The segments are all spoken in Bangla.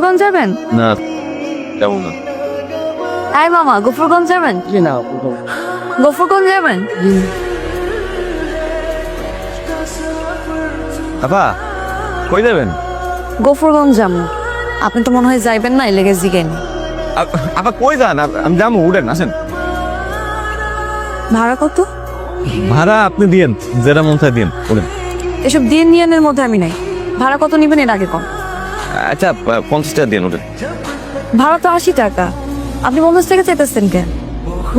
গফরগঞ্জ যাবেন? না তেমন না। এই মামা গফরগঞ্জ যাবেন? না গফরগঞ্জ। যাবেন? আপা কই যাবেন? গফরগঞ্জ যাব আপনি তো মনে হয় যাইবেন না এলেগে জিগেন আপা কই যান? আমি যাব উঠেন আসেন। ভাড়া কত? ভাড়া আপনি দিয়েন যেটা মন চায় দিন উঠেন। এসব দিয়ে নিয়ানের মধ্যে আমি নাই। ভাড়া কত নিবেন এর আগে কম আচ্ছা পঞ্চাশ টাকা দিন উঠেন ভাড়া তো আশি টাকা। আপনি পঞ্চাশ টাকা চাইতেছেন কেন?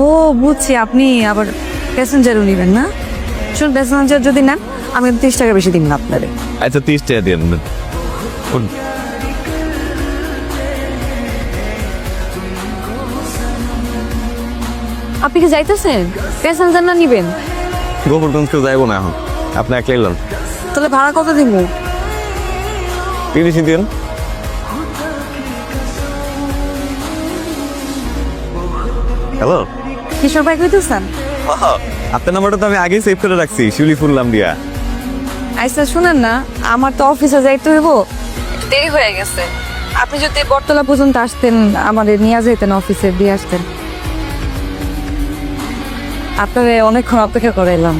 ও বুঝছি আপনি আবার প্যাসেঞ্জারও নিবেন না? শুন প্যাসেঞ্জার যদি নেন আমি তিরিশ টাকা বেশি দিন না আপনাদের আচ্ছা তিরিশ টাকা দিন। আপনি কি যাইতেছেন? প্যাসেঞ্জার না নিবেন? গোবরগঞ্জ কেউ যাইবো না এখন। আপনি একলাই লন তাহলে ভাড়া কত দিব? তিরিশই দিন। হ্যালো কিশোর ভাই কইতেছেন? আপনার নাম্বারটা তো আমি আগেই সেভ করে রাখছি শিউলি ফুল নাম দিয়া। আচ্ছা শুনেন না আমার তো অফিসে যাইতে হইব। দেরি হয়ে গেছে। আপনি যদি বটতলা পর্যন্ত আসতেন আমাদের নিয়ে যেতেন অফিসে দিয়ে আসতেন। আপনারে অনেকক্ষণ অপেক্ষা করাইলাম।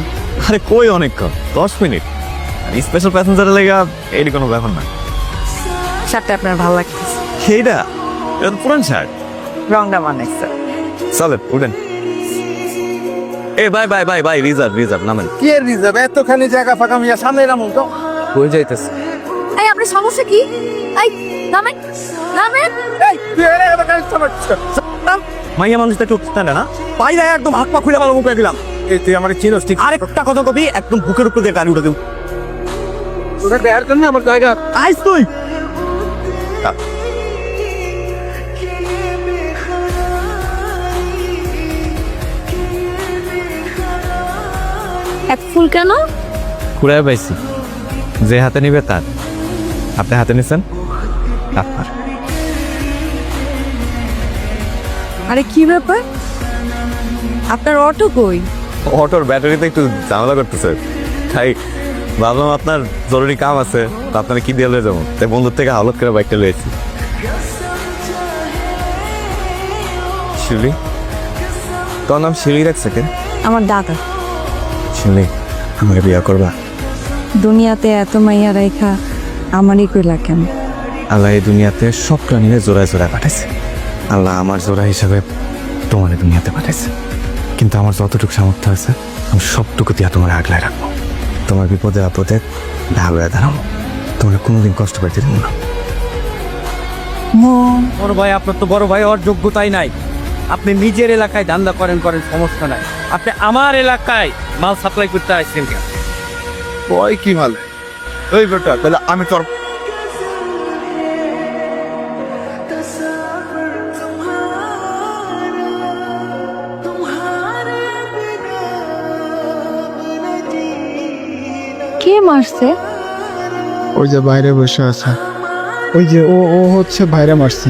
আরে কই অনেকক্ষণ? দশ মিনিট। স্পেশাল প্যাসেঞ্জারের লেগা এটি কোনো ব্যাপার না। শার্টটা আপনার ভালো লাগতেছে। সেইটা? এটা পুরান শার্ট। রংটা মানাইছে চলেন উঠেন। এ bye bye bye bye reserve reserve নামেন। কি এর রিজার্ভ এতখানি জায়গা ফাঁকা মিয়া সামনে এরাম তো কই যাইতেছে। এই আপনার সমস্যা কি? এই নামেন নামেন। এই তুই এর এত কাজ চালাচ্ছিস মাইয়া মানুষটা একটু স্ট্যান্ডে না। পাইরা একদম হাত পা খুলে ভালো মুখে দিলাম। এই তুই আমার চিনোস ঠিক? আরেকটা কথা কবি একদম বুকের উপর দিয়ে গাড়ি উঠে দেব তোরা দেয়ার জন্য আমার জায়গা। আইস তুই। এক ফুল কেন? কুড়ায় পাইছি। যে হাতে নিবে তার। আপনি হাতে নিছেন? আপনার। আরে কি ব্যাপার? আপনার অটো কই? অটোর ব্যাটারিতে একটু ঝামেলা করতেছে। তাই ভাবলাম আপনার জরুরি কাম আছে তো আপনারা কি দিয়ে লয়ে যাব? তাই বন্ধুর থেকে হাওলাত করে বাইকটা লয়েছি শিউলি? তোর নাম শিউলি রাখছে কে? আমার দাদা। শিউলি আমাকে বিয়া করবা? দুনিয়াতে এত মাইয়া রেখা আমারই কইলা কেন? আল্লাহ এই দুনিয়াতে সব প্রাণীরে জোড়ায় জোড়ায় পাঠাইছে। আল্লাহ আমার জোড়া হিসাবে তোমার এই দুনিয়াতে পাঠাইছে। কিন্তু আমার যতটুকু সামর্থ্য আছে আমি সবটুকু দিয়া তোমার আগলায় রাখব। তোমার বিপদে আপদে ঢাল হয়ে দাঁড়াবো। তোমার কোনোদিন কষ্ট পাইতে দেবো না। বড় ভাই আপনার তো বড় ভাই ওর যোগ্যতাই নাই। আপনি নিজের এলাকায় ধান্দা করেন করেন সমস্যা নাই। আপনি আমার এলাকায় মাল সাপ্লাই করতে আসছেন কেন? ওই কি মাল? ওই বেটা তাহলে আমি তোর কে মারছে? ওই যে বাইরে বসে আছে। ওই যে ও ও হচ্ছে বাইরে মারছি।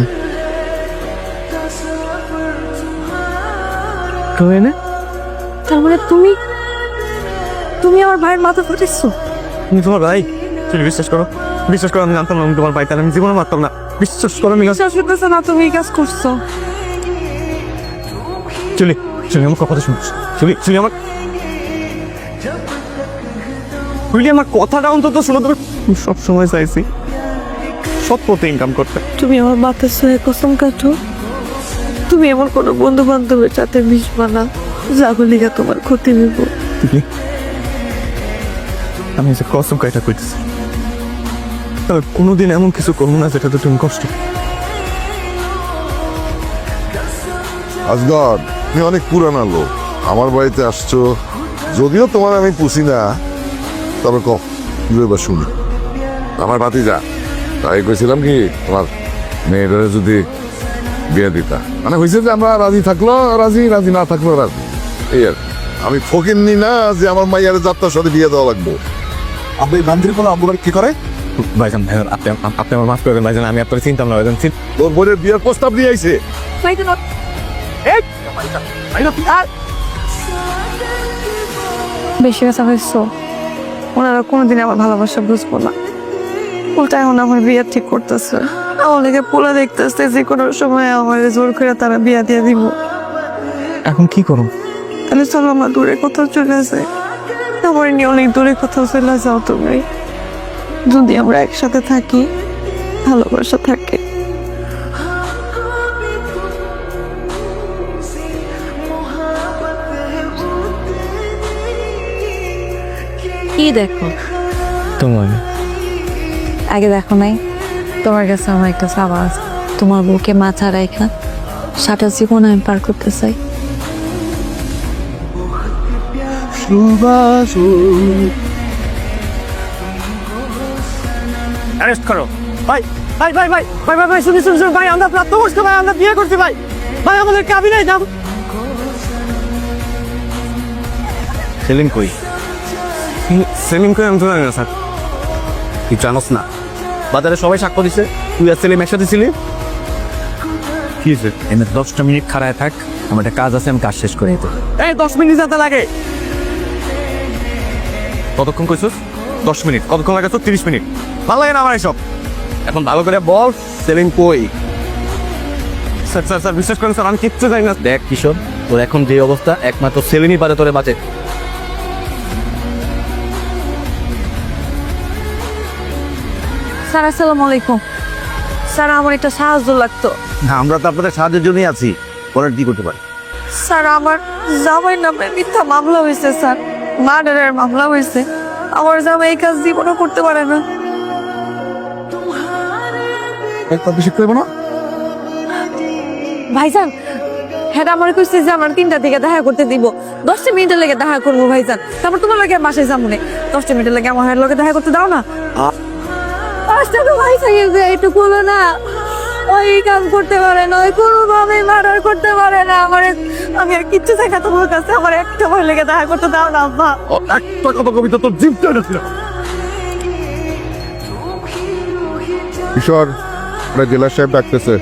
তার মানে তুমি তুমি আমার ভাইয়ের মাথা ফুটেছো তুমি তোমার ভাই। তুমি বিশ্বাস করো। বিশ্বাস করো আমি জানতাম না আমি তোমার ভাই তাহলে আমি জীবনে মারতাম না। বিশ্বাস করো আমি বিশ্বাস করতেছে না তুমি এই কাজ করছ। চলি চলি আমার কথা শুনো চলি চলি আমার চলি আমার কথাটা অন্তত শোনো তুমি সব সময় চাইছি। সব পথে ইনকাম করতে। তুমি আমার মাথা সয়ে কসম কাটো। তুমি এমন কোনো বন্ধু বান্ধবের সাথে মিশবা না লিগা তোমার ক্ষতি হইব। আমি যে কসম কাইটা কইতেছি। তবে কোনোদিন এমন কিছু করব না যেটাতে তুমি কষ্ট আজগর তুমি অনেক পুরানা লোক। আমার বাড়িতে আসছো। যদিও তোমার আমি পুষি না তবে ক কি বা শুনি। আমার বাতি যা তাই কইছিলাম কি তোমার মেয়েটারে যদি বিয়ে দিতা। মানে হয়েছে যে আমরা রাজি থাকল রাজি রাজি না থাকল রাজি। এই আর আমি ফকির নি না যে আমার মাইয়ার যাত্রার সাথে বিয়ে দেওয়া লাগবে। আপনি গান্ধীর কোনো আব্বুর কি করে? ভাইজান ভাইজান আপনি আপনি আমার মাফ করবেন ভাইজান আমি আপনার চিন্তাম না ভাইজান চিন- তোর বোনের বিয়ের প্রস্তাব দিয়ে আইছে। বেশি কথা হয়েছ ওনারা কোনোদিন আমার ভালোবাসা বুঝব না। উল্টা এখন আমার বিয়ে ঠিক করতেছে। আমার লেগে পোলা দেখতেছে যে কোনো সময় আমার জোর করে তারা বিয়া দিয়ে দিব। এখন কি করো? তাহলে চলো আমরা দূরে কোথাও চলে যাই। আমার নিয়ে অনেক দূরে কোথাও চলে যাও তুমি। যদি আমরা একসাথে থাকি ভালোবাসা থাকে। কি দেখো? তোমার আগে দেখো নাই। তোমার কাছে আমার একটা সাবা আছে। তোমার বুকে মাথা রাখা সারা জীবন আমি পার করতে চাই। অ্যারেস্ট করো। ভাই ভাই ভাই ভাই ভাই ভাই ভাই শুনি শুনি শুনি ভাই আমরা প্রাপ্তবয়স্ক ভাই আমরা বিয়ে করছি ভাই। ভাই আমাদের কাবি নাই দাম সেলিম কই? সেলিম কই আমি তো জানি না স্যার। তুই জানোস না। বাজারে সবাই সাক্ষ্য দিছে। তুই আর সেলিম একসাথে ছিলি? কি হয়েছে? এনে দশটা মিনিট খাড়ায় থাক আমার একটা কাজ আছে আমি কাজ শেষ করে দিতে। এই দশ মিনিট যাতে লাগে। কতক্ষণ কইছস? দশ মিনিট। কতক্ষণ লাগে তো তিরিশ মিনিট। ভালো লাগে না আমার এসব। এখন ভালো করে বল সেলিম কই? স্যার স্যার স্যার বিশ্বাস করেন স্যার আমি কিচ্ছু জানি না। দেখ কিশোর তোর এখন যে অবস্থা একমাত্র সেলিমই পারে তোরে বাঁচে। স্যার আসসালামু আলাইকুম। স্যার আমার একটা সাহায্য লাগতো। আমরা তো আপনাদের সাহায্যের জন্যই আছি। পরের কি করতে পারি? স্যার আমার জামাই নামে মিথ্যা মামলা হয়েছে স্যার। মার্ডারের মামলা হয়েছে। আমার জামাই এই কাজ জীবনও করতে পারে না। না? ভাইজান হ্যাঁ আমার কইছে যে আমার তিনটা থেকে দেখা করতে দিব। দশটা মিনিটের লেগে দেখা করব ভাইজান। তারপর তোমার লাগে বাসায় যাব না। দশটা মিনিটের লেগে আমার লগে দেখা করতে দাও না। পাঁচটা তো ভাইজান যে একটু বলো না ওই কাজ করতে পারে না ওই কোনোভাবে মার্ডার করতে পারে না। আমার আমি আর কিচ্ছু দেখা তোমার কাছে আমার একটা ভয় লেগে দেখা করতে দাও না আব্বা। একটা কথা কবিতা তোর জিপটা ছিল কিশোর জেলা সাহেব ডাকতেছে।